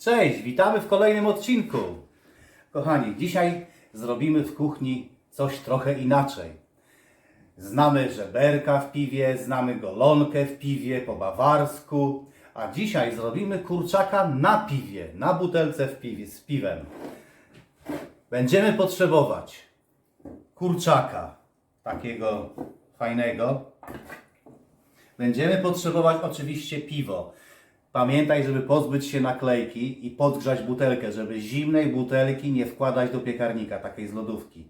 Cześć, witamy w kolejnym odcinku. Kochani, dzisiaj zrobimy w kuchni coś trochę inaczej. Znamy żeberka w piwie, znamy golonkę w piwie po bawarsku, a dzisiaj zrobimy kurczaka na piwie, na butelce w piwie, z piwem. Będziemy potrzebować kurczaka, takiego fajnego. Będziemy potrzebować oczywiście piwo. Pamiętaj, żeby pozbyć się naklejki i podgrzać butelkę, żeby zimnej butelki nie wkładać do piekarnika, takiej z lodówki.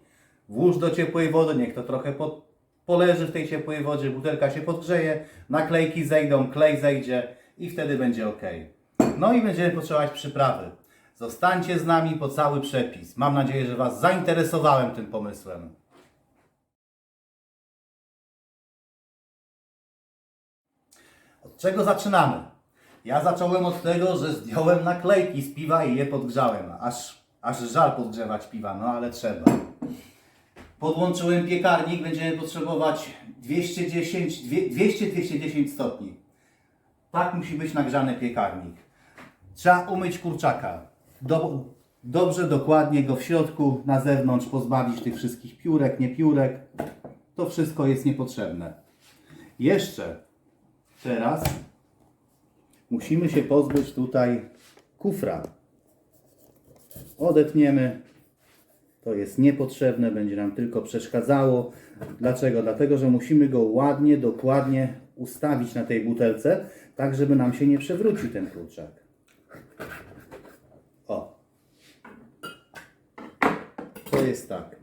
Włóż do ciepłej wody, niech to trochę po, poleży w tej ciepłej wodzie, butelka się podgrzeje, naklejki zejdą, klej zejdzie i wtedy będzie ok. No i będziemy potrzebować przyprawy. Zostańcie z nami po cały przepis. Mam nadzieję, że Was zainteresowałem tym pomysłem. Od czego zaczynamy? Ja zacząłem od tego, że zdjąłem naklejki z piwa i je podgrzałem. Aż, aż żal podgrzewać piwa, no ale trzeba. Podłączyłem piekarnik, będziemy potrzebować 210, 200-210 stopni. Tak musi być nagrzany piekarnik. Trzeba umyć kurczaka. Do, dobrze, dokładnie go w środku, na zewnątrz pozbawić tych wszystkich piórek, nie piórek. To wszystko jest niepotrzebne. Jeszcze teraz musimy się pozbyć tutaj kufra. Odetniemy. To jest niepotrzebne, będzie nam tylko przeszkadzało. Dlaczego? Dlatego, że musimy go ładnie, dokładnie ustawić na tej butelce, tak żeby nam się nie przewrócił ten kurczak. O. To jest tak.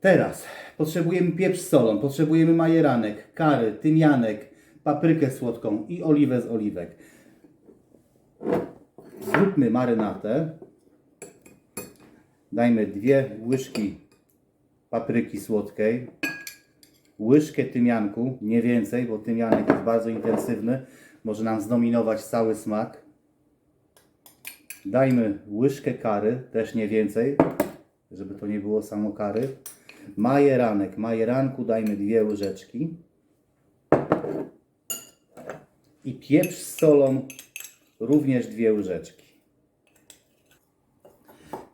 Teraz potrzebujemy pieprz z solą, potrzebujemy majeranek, kary, tymianek, paprykę słodką i oliwę z oliwek. Zróbmy marynatę. Dajmy dwie łyżki papryki słodkiej, łyżkę tymianku, nie więcej, bo tymianek jest bardzo intensywny, może nam zdominować cały smak. Dajmy łyżkę kary, też nie więcej, żeby to nie było samo kary. Majeranek, majeranku dajmy dwie łyżeczki. I pieprz z solą również dwie łyżeczki.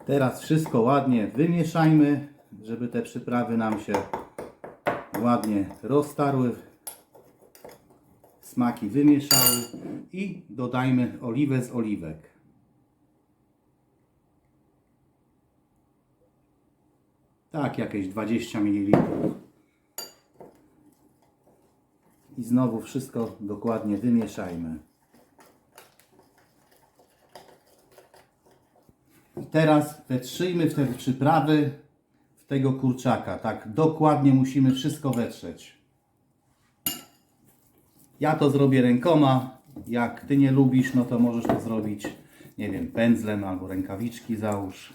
Teraz wszystko ładnie wymieszajmy, żeby te przyprawy nam się ładnie roztarły, smaki wymieszały i dodajmy oliwę z oliwek. Tak, jakieś 20 ml. I znowu wszystko dokładnie wymieszajmy. I teraz wetrzyjmy w te przyprawy w tego kurczaka. Tak, dokładnie musimy wszystko wetrzeć. Ja to zrobię rękoma. Jak ty nie lubisz, no to możesz to zrobić, nie wiem, pędzlem albo rękawiczki załóż.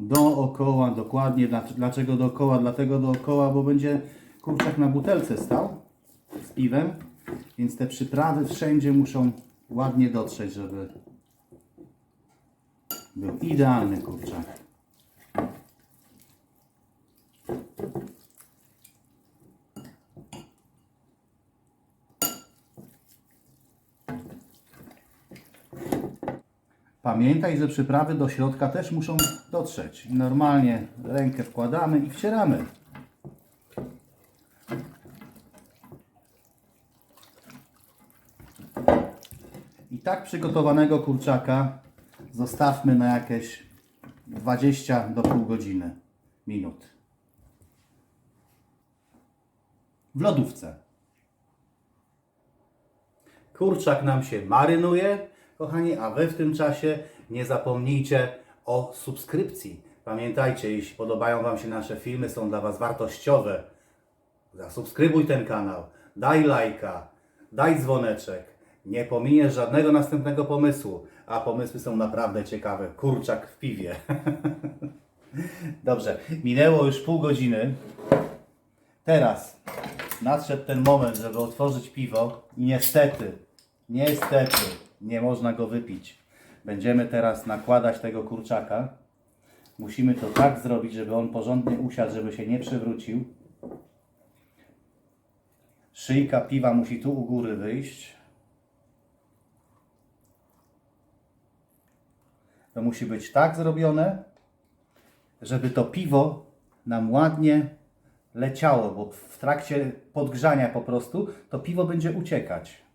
Dookoła, dokładnie. Dlac- Dlaczego dookoła? Dlatego dookoła, bo będzie kurczak na butelce stał z piwem, więc te przyprawy wszędzie muszą ładnie dotrzeć, żeby był idealny kurczak. Pamiętaj, że przyprawy do środka też muszą dotrzeć. Normalnie rękę wkładamy i wcieramy. I tak przygotowanego kurczaka zostawmy na jakieś 20 do pół godziny minut. W lodówce. Kurczak nam się marynuje, kochani, a Wy w tym czasie nie zapomnijcie o subskrypcji. Pamiętajcie, jeśli podobają Wam się nasze filmy, są dla Was wartościowe, zasubskrybuj ten kanał, daj lajka, daj dzwoneczek. Nie pominiesz żadnego następnego pomysłu, a pomysły są naprawdę ciekawe. Kurczak w piwie. Dobrze, minęło już pół godziny. Teraz nadszedł ten moment, żeby otworzyć piwo i niestety, niestety nie można go wypić. Będziemy teraz nakładać tego kurczaka. Musimy to tak zrobić, żeby on porządnie usiadł, żeby się nie przewrócił. Szyjka piwa musi tu u góry wyjść. To musi być tak zrobione, żeby to piwo nam ładnie leciało, bo w trakcie podgrzania po prostu to piwo będzie uciekać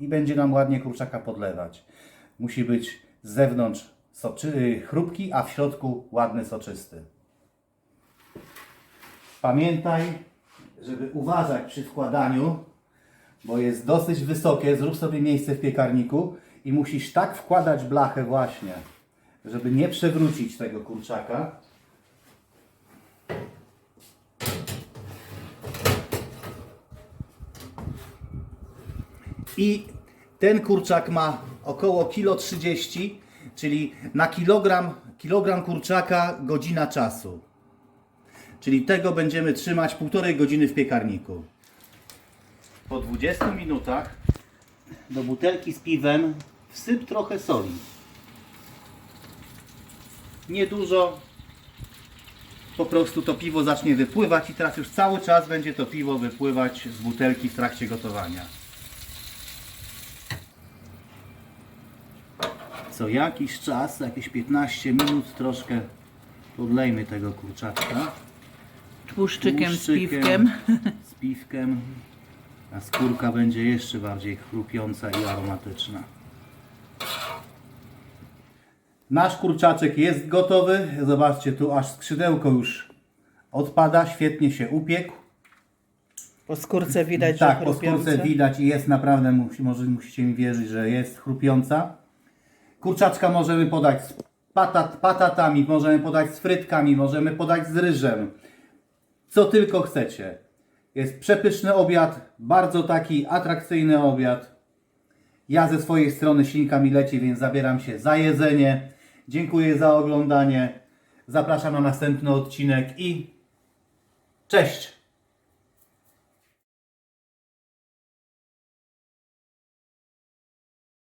i będzie nam ładnie kurczaka podlewać. Musi być z zewnątrz soczy, chrupki, a w środku ładny, soczysty. Pamiętaj, żeby uważać przy wkładaniu, bo jest dosyć wysokie. Zrób sobie miejsce w piekarniku i musisz tak wkładać blachę właśnie, żeby nie przewrócić tego kurczaka. I ten kurczak ma około kilo 30, czyli na kilogram, kilogram kurczaka godzina czasu. Czyli tego będziemy trzymać półtorej godziny w piekarniku. Po 20 minutach do butelki z piwem wsyp trochę soli. Niedużo. Po prostu to piwo zacznie wypływać i teraz już cały czas będzie to piwo wypływać z butelki w trakcie gotowania. Co jakiś czas, jakieś 15 minut troszkę podlejmy tego kurczaczka. Tłuszczykiem, z Tłuszczykiem, piwkiem. Z piwkiem. A skórka będzie jeszcze bardziej chrupiąca i aromatyczna. Nasz kurczaczek jest gotowy. Zobaczcie, tu aż skrzydełko już odpada. Świetnie się upiekł. Po skórce widać, tak, że po skórce widać i jest naprawdę, musi, może musicie mi wierzyć, że jest chrupiąca. Kurczaczka możemy podać z patat, patatami, możemy podać z frytkami, możemy podać z ryżem. Co tylko chcecie. Jest przepyszny obiad, bardzo taki atrakcyjny obiad. Ja ze swojej strony mi leci, więc zabieram się za jedzenie. Dziękuję za oglądanie. Zapraszam na następny odcinek i cześć!